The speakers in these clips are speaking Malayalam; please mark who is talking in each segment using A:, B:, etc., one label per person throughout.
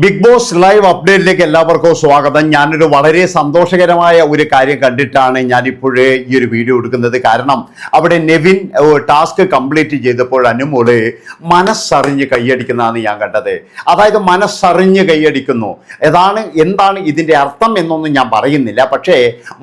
A: ബിഗ് ബോസ് ലൈവ് അപ്ഡേറ്റിലേക്ക് എല്ലാവർക്കും സ്വാഗതം. ഞാനൊരു വളരെ സന്തോഷകരമായ ഒരു കാര്യം കണ്ടിട്ടാണ് ഞാനിപ്പോഴേ ഈ ഒരു വീഡിയോ എടുക്കുന്നത്. കാരണം അവിടെ നെവിൻ ടാസ്ക് കംപ്ലീറ്റ് ചെയ്തപ്പോൾ അനുമോൾ മനസ്സറിഞ്ഞ് കൈയടിക്കുന്നതാണ് ഞാൻ കണ്ടത്. അതായത് മനസ്സറിഞ്ഞ് കൈയടിക്കുന്നു. ഏതാണ് എന്താണ് ഇതിന്റെ അർത്ഥം എന്നൊന്നും ഞാൻ പറയുന്നില്ല. പക്ഷേ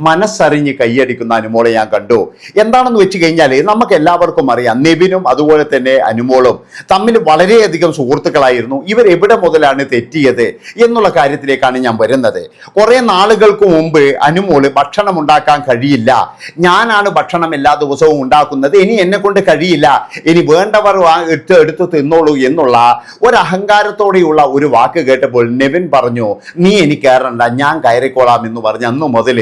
A: മനസ്സറിഞ്ഞ് കൈയടിക്കുന്ന അനുമോളെ ഞാൻ കണ്ടു. എന്താണെന്ന് വെച്ച് കഴിഞ്ഞാൽ നമുക്ക് എല്ലാവർക്കും അറിയാം നെവിനും അതുപോലെ തന്നെ അനുമോളും തമ്മിൽ വളരെയധികം സുഹൃത്തുക്കളായിരുന്നു. ഇവർ എവിടെ മുതലാണ് തെറ്റിയത് എന്നുള്ള കാര്യത്തിലേക്കാണ് ഞാൻ വരുന്നത്. കുറേ നാളുകൾക്ക് മുമ്പ് അനുമോൾ ഭക്ഷണം ഉണ്ടാക്കാൻ കഴിയില്ല. ഞാനാണ് ഭക്ഷണം എല്ലാ ദിവസവും ഉണ്ടാക്കുന്നത്. ഇനി എന്നെ കൊണ്ട് കഴിയില്ല. ഇനി വേണ്ടവർ എടുത്ത് എടുത്ത് തിന്നോളൂ എന്നുള്ള ഒരു അഹങ്കാരത്തോടെയുള്ള ഒരു വാക്ക് കേട്ടപ്പോൾ നെവിൻ പറഞ്ഞു നീ എനിക്ക് കയറണ്ട ഞാൻ കയറിക്കോളാം എന്ന് പറഞ്ഞ് അന്ന് മുതൽ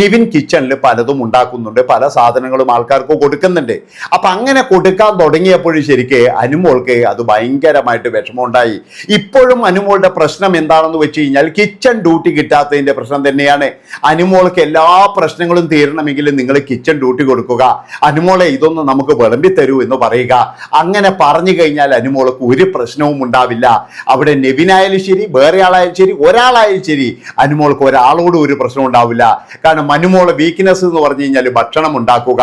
A: നിവിൻ കിച്ചണിൽ പലതും ഉണ്ടാക്കുന്നുണ്ട്. പല സാധനങ്ങളും ആൾക്കാർക്ക് കൊടുക്കുന്നുണ്ട്. അപ്പം അങ്ങനെ കൊടുക്കാൻ തുടങ്ങിയപ്പോഴും ശരിക്ക് അനുമോൾക്ക് അത് ഭയങ്കരമായിട്ട് വിഷമമുണ്ടായി. ഇപ്പോഴും അനുമോളുടെ പ്രശ്നം എന്താണെന്ന് വെച്ച് കഴിഞ്ഞാൽ കിച്ചൺ ഡ്യൂട്ടി കിട്ടാത്തതിന്റെ പ്രശ്നം തന്നെയാണ്. അനുമോൾക്ക് എല്ലാ പ്രശ്നങ്ങളും തീരണമെങ്കിൽ നിങ്ങൾ കിച്ചൺ ഡ്യൂട്ടി കൊടുക്കുക. അനുമോളെ ഇതൊന്ന് നമുക്ക് വിളമ്പി തരൂ എന്ന് പറയുക. അങ്ങനെ പറഞ്ഞു കഴിഞ്ഞാൽ അനുമോൾക്ക് ഒരു പ്രശ്നവും ഉണ്ടാവില്ല. അവിടെ നെവിനായാലും ശരി വേറെ ആളായാലും ശരി ഒരാളായാലും ശരി അനുമോൾക്ക് ഒരാളോടും ഒരു പ്രശ്നം ഉണ്ടാവില്ല. കാരണം അനുമോളെ വീക്ക്നെസ് എന്ന് പറഞ്ഞു കഴിഞ്ഞാൽ ഭക്ഷണം ഉണ്ടാക്കുക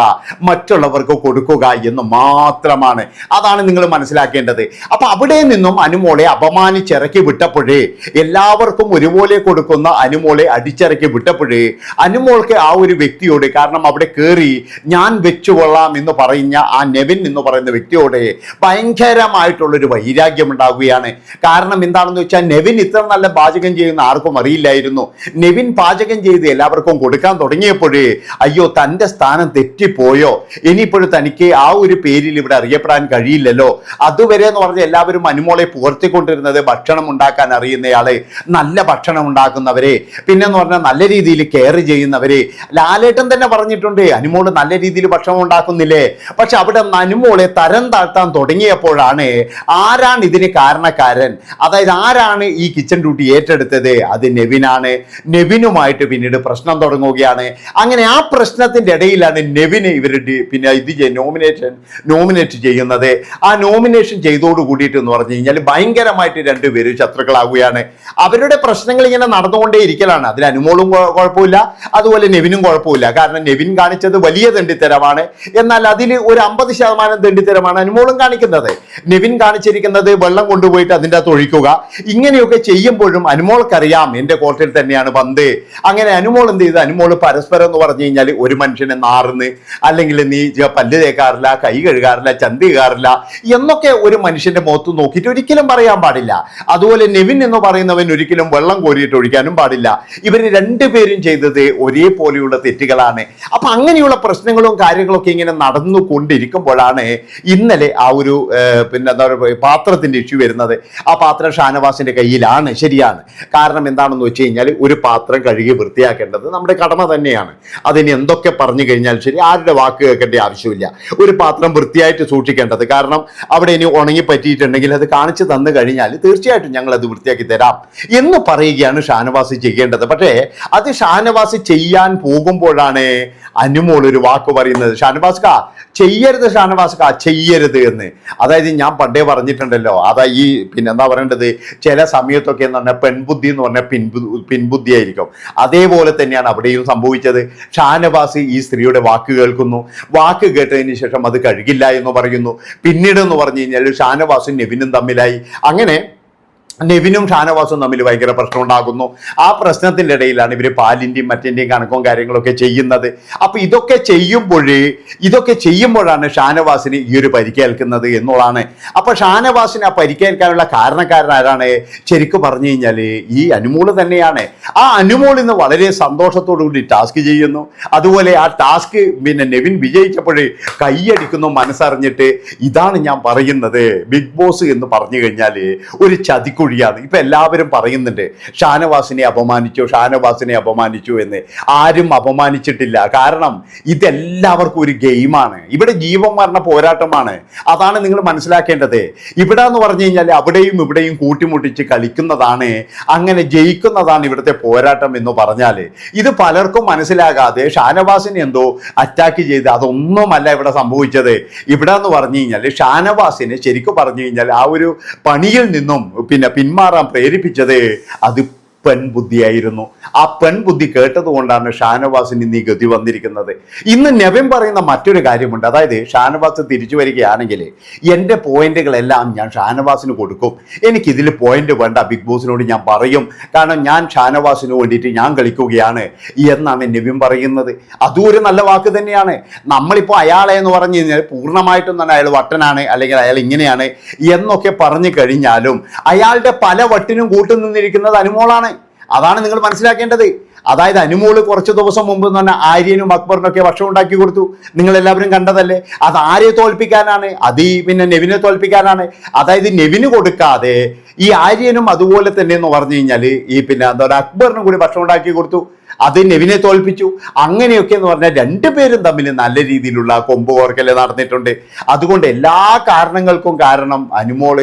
A: മറ്റുള്ളവർക്ക് കൊടുക്കുക എന്ന് മാത്രമാണ്. അതാണ് നിങ്ങൾ മനസ്സിലാക്കേണ്ടത്. അപ്പൊ അവിടെ നിന്നും അനുമോളെ അപമാനിച്ചിറക്കി വിട്ടപ്പോഴേ എല്ലാവർക്കും ഒരുപോലെ കൊടുക്കുന്ന അനുമോളെ അടിച്ചിറക്കി വിട്ടപ്പോഴേ അനുമോൾക്ക് ആ ഒരു വ്യക്തിയോട് കാരണം അവിടെ കയറി ഞാൻ വെച്ചുകൊള്ളാം എന്ന് പറയുന്ന ആ നെവിൻ എന്ന് പറയുന്ന വ്യക്തിയോട് ഭയങ്കരമായിട്ടുള്ളൊരു വൈരാഗ്യം ഉണ്ടാവുകയാണ് കാരണം എന്താണെന്ന് വെച്ചാൽ നെവിൻ ഇത്ര നല്ല പാചകം ചെയ്യുന്ന ആർക്കും അറിയില്ലായിരുന്നു. നെവിൻ പാചകം ചെയ്ത് എല്ലാവർക്കും കൊടുക്കാൻ തുടങ്ങിയപ്പോഴേ അയ്യോ തന്റെ സ്ഥാനം തെറ്റിപ്പോയോ? ഇനിയിപ്പോഴും തനിക്ക് ആ ഒരു പേരിൽ ഇവിടെ അറിയപ്പെടാൻ കഴിയില്ലല്ലോ. അതുവരെ എന്ന് പറഞ്ഞാൽ എല്ലാവരും അനുമോളെ പുകർത്തിക്കൊണ്ടിരുന്നത് ഭക്ഷണം ഉണ്ടാക്കാൻ അറിയുന്നയാളെ നല്ല ഭക്ഷണം ഉണ്ടാക്കുന്നവരെ പിന്നെ എന്ന് പറഞ്ഞാൽ നല്ല രീതിയിൽ കെയർ ചെയ്യുന്നവരെ. ലാലേട്ടൻ തന്നെ പറഞ്ഞിട്ടുണ്ട് അനുമോൾ നല്ല രീതിയിൽ ഭക്ഷണം ഉണ്ടാക്കുന്നില്ലേ? പക്ഷെ അവിടെ അനുമോളെ തരം താഴ്ത്താൻ തുടങ്ങിയപ്പോഴാണ് ആരാണ് ഇതിന് കാരണക്കാരൻ? അതായത് ആരാണ് ഈ കിച്ചൺ ഡ്യൂട്ടി ഏറ്റെടുത്തത്? അത് നെവിനാണ്. നെവിനുമായിട്ട് പിന്നീട് പ്രശ്നം തുടങ്ങുകയാണ്. അങ്ങനെ ആ പ്രശ്നത്തിന്റെ ഇടയിലാണ് നെവിന് ഇവരുടെ പിന്നെ ഇത് നോമിനേഷൻ നോമിനേറ്റ് ചെയ്യുന്നത്. ആ നോമിനേഷൻ ചെയ്തോട് കൂടിയിട്ട് എന്ന് പറഞ്ഞു കഴിഞ്ഞാൽ ഭയങ്കരമായിട്ട് രണ്ടുപേരും ശത്രുക്കളാവുകയാണ് അവരുടെ പ്രശ്നങ്ങൾ ഇങ്ങനെ നടന്നുകൊണ്ടേ ഇരിക്കലാണ്. അതിൽ അനുമോളും കുഴ- കുഴപ്പമില്ല. അതുപോലെ നെവിനും കുഴപ്പമില്ല. കാരണം നെവിൻ കാണിച്ചത് വലിയ തെണ്ടിത്തരമാണ് എന്നാൽ അതിൽ ഒരു അമ്പത് ശതമാനം തെണ്ടിത്തരമാണ് അനുമോളും കാണിക്കുന്നത്. നെവിൻ കാണിച്ചിരിക്കുന്നത് വെള്ളം കൊണ്ടുപോയിട്ട് അതിന്റെ അകത്ത് ഒഴിക്കുക. ഇങ്ങനെയൊക്കെ ചെയ്യുമ്പോഴും അനുമോൾക്കറിയാം എന്റെ കോർട്ടിൽ തന്നെയാണ് പന്ത്. അങ്ങനെ അനുമോൾ എന്ത് ചെയ്ത് അനുമോൾ പരസ്പരം എന്ന് പറഞ്ഞു കഴിഞ്ഞാൽ ഒരു മനുഷ്യനെ നാറുന്ന് അല്ലെങ്കിൽ നീ പല്ല് തേക്കാറില്ല കൈ കഴുകാറില്ല ചന്തി കഴുകാറില്ല എന്നൊക്കെ ഒരു മനുഷ്യന്റെ മുഖത്ത് നോക്കിയിട്ട് ഒരിക്കലും പറയാൻ പാടില്ല. അതുപോലെ നെവിൻ എന്ന് പറയുന്നവൻ ഒരിക്കലും വെള്ളം കോരിയിട്ട് ഒഴിക്കാനും പാടില്ല. ഇവർ രണ്ടുപേരും ചെയ്തത് ഒരേപോലെയുള്ള തെറ്റുകളാണ്. അപ്പൊ അങ്ങനെയുള്ള പ്രശ്നങ്ങളും കാര്യങ്ങളൊക്കെ ഇങ്ങനെ നടന്നു നടന്നുകൊണ്ടിരിക്കുമ്പോഴാണ് ഇന്നലെ ആ ഒരു പിന്നെ എന്താ പറയുക പാത്രത്തിന്റെ ഇഷ്യൂ വരുന്നത്. ആ പാത്രം ഷാനവാസിന്റെ കയ്യിലാണ്. ശരിയാണ്. കാരണം എന്താണെന്ന് വെച്ച് കഴിഞ്ഞാൽ ഒരു പാത്രം കഴുകി വൃത്തിയാക്കേണ്ടത് നമ്മുടെ കടമ തന്നെയാണ്. അതിന് എന്തൊക്കെ പറഞ്ഞു കഴിഞ്ഞാൽ ശരി ആരുടെ വാക്ക് കേൾക്കേണ്ട ആവശ്യമില്ല. ഒരു പാത്രം വൃത്തിയായിട്ട് സൂക്ഷിക്കേണ്ടത്. കാരണം അവിടെ ഇനി ഉണങ്ങി പറ്റിയിട്ടുണ്ടെങ്കിൽ അത് കാണിച്ചു തന്നു കഴിഞ്ഞാൽ തീർച്ചയായിട്ടും ഞങ്ങൾ അത് വൃത്തിയാക്കി തരാം എന്ന് പറയുകയാണ് ഷാനവാസി ചെയ്യേണ്ടത്. പക്ഷേ അത് ഷാനവാസി ചെയ്യാൻ പോകുമ്പോഴാണ് അനുമോൾ ഒരു വാക്ക് പറയുന്നത്. ഷാനവാസ്ക ചെയ്യരുത് ഷാനവാസ്ക ചെയ്യരുത് എന്ന്. അതായത് ഞാൻ പണ്ടേ പറഞ്ഞിട്ടുണ്ടല്ലോ അതാ ഈ പിന്നെ എന്താ പറയേണ്ടത്? ചില സമയത്തൊക്കെ എന്ന് പറഞ്ഞാൽ പെൺബുദ്ധി എന്ന് പറഞ്ഞാൽ പിൻബു പിൻബുദ്ധിയായിരിക്കും അതേപോലെ തന്നെയാണ് അവിടെയും സംഭവിച്ചത്. ഷാനവാസി ഈ സ്ത്രീയുടെ വാക്ക് കേൾക്കുന്നു. വാക്ക് കേട്ടതിന് ശേഷം അത് കഴുകില്ല എന്ന് പറയുന്നു. പിന്നീട് എന്ന് പറഞ്ഞു കഴിഞ്ഞാൽ ഷാനവാസും നെവിനും തമ്മിലായി. അങ്ങനെ നെവിനും ഷാനവാസും തമ്മിൽ ഭയങ്കര പ്രശ്നം ഉണ്ടാകുന്നു. ആ പ്രശ്നത്തിന്റെ ഇടയിലാണ് ഇവർ പാലിന്റെയും മറ്റിന്റെയും കണക്കും കാര്യങ്ങളൊക്കെ ചെയ്യുന്നത്. അപ്പോൾ ഇതൊക്കെ ചെയ്യുമ്പോഴേ ഇതൊക്കെ ചെയ്യുമ്പോഴാണ് ഷാനവാസിന് ഈ ഒരു പരിക്കേൽക്കുന്നത് എന്നുള്ളതാണ്. അപ്പോൾ ഷാനവാസിന് ആ പരിക്കേൽക്കാനുള്ള കാരണക്കാരൻ ആരാണ് ശരിക്കും പറഞ്ഞു കഴിഞ്ഞാൽ ഈ അനുമോൾ തന്നെയാണ്. ആ അനുമോൾ ഇന്ന് വളരെ സന്തോഷത്തോടു കൂടി ടാസ്ക് ചെയ്യുന്നു. അതുപോലെ ആ ടാസ്ക് പിന്നെ നെവിൻ വിജയിച്ചപ്പോഴേ കൈയടിക്കുന്നു മനസ്സറിഞ്ഞിട്ട് ഇതാണ് ഞാൻ പറയുന്നത് ബിഗ് ബോസ് എന്ന് പറഞ്ഞു കഴിഞ്ഞാൽ ഒരു ചതിക്കുഴിയാണ് ഇപ്പം എല്ലാവരും പറയുന്നുണ്ട് ഷാനവാസിനെ അപമാനിച്ചു ഷാനവാസിനെ അപമാനിച്ചു എന്ന്. ആരും അപമാനിച്ചിട്ടില്ല. കാരണം ഇതെല്ലാവർക്കും ഒരു ഗെയിമാണ്. ഇവിടെ ജീവൻ മരണ പോരാട്ടമാണ്. അതാണ് നിങ്ങൾ മനസ്സിലാക്കേണ്ടത്. ഇവിടെ എന്ന് പറഞ്ഞു കഴിഞ്ഞാൽ അവിടെയും ഇവിടെയും കൂട്ടിമുട്ടിച്ച് കളിക്കുന്നതാണ് അങ്ങനെ ജയിക്കുന്നതാണ് ഇവിടുത്തെ പോരാട്ടം എന്ന് പറഞ്ഞാൽ ഇത് പലർക്കും മനസ്സിലാകാതെ ഷാനവാസിനെ എന്തോ അറ്റാക്ക് ചെയ്ത് അതൊന്നുമല്ല ഇവിടെ സംഭവിച്ചത്. ഇവിടെ എന്ന് പറഞ്ഞു കഴിഞ്ഞാൽ ഷാനവാസിനെ ശരിക്കും പറഞ്ഞു കഴിഞ്ഞാൽ ആ ഒരു പണിയിൽ നിന്നും പിന്നെ പിന്മാറാൻ പ്രേരിപ്പിച്ചത് അത് പെൺബുദ്ധിയായിരുന്നു. ആ പെൺബുദ്ധി കേട്ടതുകൊണ്ടാണ് ഷാനവാസിന് ഇന്ന് ഈ ഗതി വന്നിരിക്കുന്നത്. ഇന്ന് നെവിൻ പറയുന്ന മറ്റൊരു കാര്യമുണ്ട്. അതായത് ഷാനവാസ് തിരിച്ചു വരികയാണെങ്കിൽ എന്റെ പോയിന്റുകളെല്ലാം ഞാൻ ഷാനവാസിന് കൊടുക്കും. എനിക്കിതിൽ പോയിന്റ് വേണ്ട. ബിഗ് ബോസിനോട് ഞാൻ പറയും. കാരണം ഞാൻ ഷാനവാസിന് വേണ്ടിയിട്ട് ഞാൻ കളിക്കുകയാണ് എന്നാണ് നവീൻ പറയുന്നത്. അതും ഒരു നല്ല വാക്ക് തന്നെയാണ്. നമ്മളിപ്പോൾ അയാളെ എന്ന് പറഞ്ഞു കഴിഞ്ഞാൽ പൂർണമായിട്ടും തന്നെ അയാൾ വട്ടനാണ് അല്ലെങ്കിൽ അയാൾ ഇങ്ങനെയാണ് എന്നൊക്കെ പറഞ്ഞു കഴിഞ്ഞാലും അയാളുടെ പല വട്ടിനും കൂട്ടുനിന്നിരിക്കുന്നത് അനുമോളാണ്. അതാണ് നിങ്ങൾ മനസ്സിലാക്കേണ്ടത്. അതായത് അനുമോൾ കുറച്ച് ദിവസം മുമ്പ് പറഞ്ഞാൽ ആര്യനും അക്ബറിനൊക്കെ ഭക്ഷണം ഉണ്ടാക്കി കൊടുത്തു. നിങ്ങൾ എല്ലാവരും കണ്ടതല്ലേ? അത് ആരെ തോൽപ്പിക്കാനാണ് അത് ഈ പിന്നെ നെവിനെ തോൽപ്പിക്കാനാണ്. അതായത് നെവിന് കൊടുക്കാതെ ഈ ആര്യനും അതുപോലെ തന്നെ എന്ന് പറഞ്ഞു കഴിഞ്ഞാൽ ഈ പിന്നെ എന്താ പറയുക അക്ബറിനും കൂടി ഭക്ഷണം ഉണ്ടാക്കി കൊടുത്തു. അത് നെവിനെ തോൽപ്പിച്ചു. അങ്ങനെയൊക്കെ എന്ന് പറഞ്ഞാൽ രണ്ടുപേരും തമ്മിൽ നല്ല രീതിയിലുള്ള കൊമ്പ് കോർക്കൽ നടന്നിട്ടുണ്ട്. അതുകൊണ്ട് എല്ലാ കാരണങ്ങൾക്കും കാരണം അനുമോൾ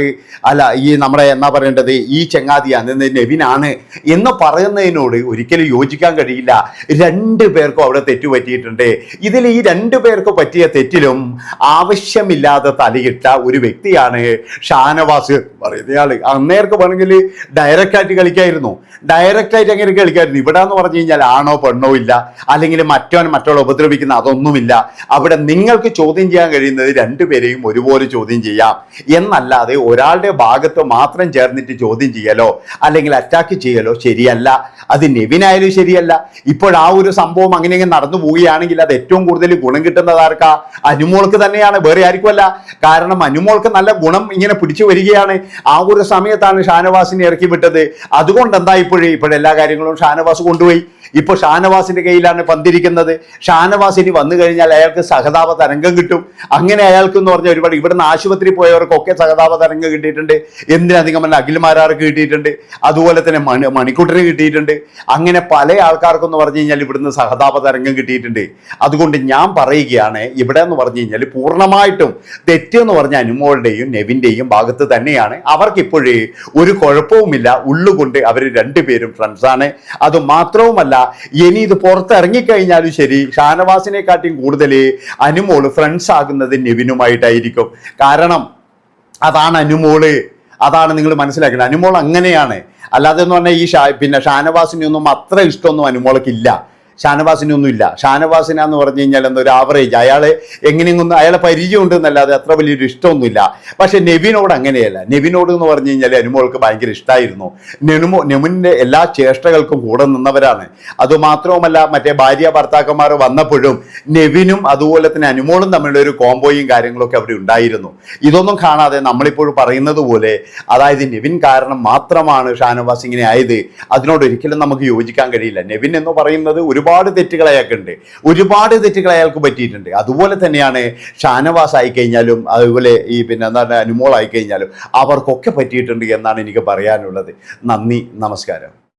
A: അല്ല ഈ നമ്മുടെ എന്നാ പറയേണ്ടത് ഈ ചെങ്ങാതിയാണ് നെവിനാണ് എന്ന് പറയുന്നതിനോട് ഒരിക്കലും യോജിക്കാൻ കഴിയില്ല. രണ്ടു പേർക്കും അവിടെ തെറ്റു പറ്റിയിട്ടുണ്ട്. ഇതിൽ ഈ രണ്ടു പേർക്ക് പറ്റിയ തെറ്റിലും ആവശ്യമില്ലാതെ തലയിട്ട ഒരു വ്യക്തിയാണ് ഷാനവാസ് പറയുന്നയാൾ അന്നേർക്ക് വേണമെങ്കിൽ ഡയറക്റ്റ് ആയിട്ട് കളിക്കായിരുന്നു. ഡയറക്റ്റ് ആയിട്ട് അങ്ങനെ കളിക്കായിരുന്നു? ഇവിടെ എന്ന് പറഞ്ഞു കഴിഞ്ഞാൽ ആണോ പെണ്ണോ ഇല്ല അല്ലെങ്കിൽ മറ്റവൻ മറ്റുള്ള ഉപദ്രവിക്കുന്ന അതൊന്നുമില്ല. അവിടെ നിങ്ങൾക്ക് ചോദ്യം ചെയ്യാൻ കഴിയുന്നത് രണ്ടുപേരെയും ഒരുപോലെ ചോദ്യം ചെയ്യാം. എന്നല്ലാതെ ഒരാളുടെ ഭാഗത്ത് മാത്രം ചേർന്നിട്ട് ചോദ്യം ചെയ്യലോ അല്ലെങ്കിൽ അറ്റാക്ക് ചെയ്യലോ ശരിയല്ല. അത് നെവിനായാലും ശരിയല്ല. ഇപ്പോൾ ആ ഒരു സംഭവം അങ്ങനെ നടന്നു പോവുകയാണെങ്കിൽ അത് ഏറ്റവും കൂടുതൽ ഗുണം കിട്ടുന്നത് ആർക്കാ? അനുമോൾക്ക് തന്നെയാണ് വേറെ ആയിരിക്കുമല്ല കാരണം അനുമോൾക്ക് നല്ല ഗുണം ഇങ്ങനെ പിടിച്ചു വരികയാണ്. ആ ഒരു സമയത്താണ് ഷാനവാസിനെ ഇറക്കി വിട്ടത്. അതുകൊണ്ട് എന്താ ഇപ്പോഴേ? ഇപ്പോഴെല്ലാ കാര്യങ്ങളും ഷാനവാസ് കൊണ്ടുപോയി. ഇപ്പൊ ഷാനവാസിന്റെ കയ്യിലാണ് പന്തിരിക്കുന്നത്. ഷാനവാസ് ഇനി വന്നു കഴിഞ്ഞാൽ അയാൾക്ക് സഹതാപ തരംഗം കിട്ടും. അങ്ങനെ അയാൾക്ക് എന്ന് പറഞ്ഞാൽ ഒരുപാട് ഇവിടുന്ന് ആശുപത്രി പോയവർക്കൊക്കെ സഹതാപ തരംഗം കിട്ടിയിട്ടുണ്ട്. എന്തിനധികം അല്ല അഖിൽമാരാർക്ക് കിട്ടിയിട്ടുണ്ട്. അതുപോലെ തന്നെ മണി മണിക്കുട്ടന് കിട്ടിയിട്ടുണ്ട്. അങ്ങനെ പല ആൾക്കാർക്കും എന്ന് പറഞ്ഞു കഴിഞ്ഞാൽ ഇവിടുന്ന് സഹതാപ തരംഗം കിട്ടിയിട്ടുണ്ട്. അതുകൊണ്ട് ഞാൻ പറയുകയാണ് ഇവിടെ എന്ന് പറഞ്ഞു കഴിഞ്ഞാൽ പൂർണമായിട്ടും തെറ്റെന്ന് പറഞ്ഞ അനുമോളുടെയും നെവിന്റെയും ഭാഗത്ത് തന്നെയാണ്. അവർക്കിപ്പോഴേ ഒരു കുഴപ്പവുമില്ല. ഉള്ളുകൊണ്ട് അവർ രണ്ടുപേരും ഫ്രണ്ട്സാണ് അത് മാത്രവുമല്ല ഇനി ഇത് പുറത്തിറങ്ങിക്കഴിഞ്ഞാലും ശരി ഷാനവാസിനെക്കാട്ടിയും കൂടുതൽ അനുമോൾ ഫ്രണ്ട്സ് ആകുന്നത് നെവിനുമായിട്ടായിരിക്കും. കാരണം അതാണ് അനുമോൾ അതാണ് നിങ്ങൾ മനസ്സിലാക്കേണ്ടത്. അനുമോൾ അങ്ങനെയാണ്. അല്ലാതെ എന്ന് പറഞ്ഞാൽ ഈ ഷാ പിന്നെ ഷാനവാസിനൊന്നും അത്ര ഇഷ്ടമൊന്നും അനുമോളക്കില്ല ഷാനവാസിനൊന്നും ഇല്ല ഷാനവാസിനാന്ന് പറഞ്ഞു കഴിഞ്ഞാൽ എന്താ ഒരു ആവറേജ് അയാളെ എങ്ങനെയൊന്നും അയാളെ പരിചയം ഉണ്ടെന്നല്ലാതെ അത്ര വലിയൊരു ഇഷ്ടമൊന്നുമില്ല. പക്ഷേ നെവിനോട് അങ്ങനെയല്ല. നെവിനോട് എന്ന് പറഞ്ഞു കഴിഞ്ഞാൽ അനുമോൾക്ക് ഭയങ്കര ഇഷ്ടമായിരുന്നു നെനുമോ നെമുന്റെ എല്ലാ ചേഷ്ടകൾക്കും കൂടെ നിന്നവരാണ്. അതുമാത്രവുമല്ല മറ്റേ ഭാര്യ ഭർത്താക്കന്മാർ വന്നപ്പോഴും നെവിനും അതുപോലെ തന്നെ അനുമോളും തമ്മിലുള്ള ഒരു കോംബോയും കാര്യങ്ങളൊക്കെ അവിടെ ഉണ്ടായിരുന്നു. ഇതൊന്നും കാണാതെ നമ്മളിപ്പോൾ പറയുന്നത് പോലെ അതായത് നെവിൻ കാരണം മാത്രമാണ് ഷാനവാസ് ഇങ്ങനെ ആയത്. അതിനോട് ഒരിക്കലും നമുക്ക് യോജിക്കാൻ കഴിയില്ല. നെവിൻ എന്ന് പറയുന്നത് ഒരുപാട് തെറ്റുകൾ അയാൾക്കുണ്ട്. ഒരുപാട് തെറ്റുകൾ അയാൾക്ക് പറ്റിയിട്ടുണ്ട്. അതുപോലെ തന്നെയാണ് ഷാനവാസ് ആയിക്കഴിഞ്ഞാലും അതുപോലെ ഈ പിന്നെ എന്താണ് അനുമോൾ ആയി കഴിഞ്ഞാലും അവർക്കൊക്കെ പറ്റിയിട്ടുണ്ട് എന്നാണ് എനിക്ക് പറയാനുള്ളത്. നന്ദി നമസ്കാരം.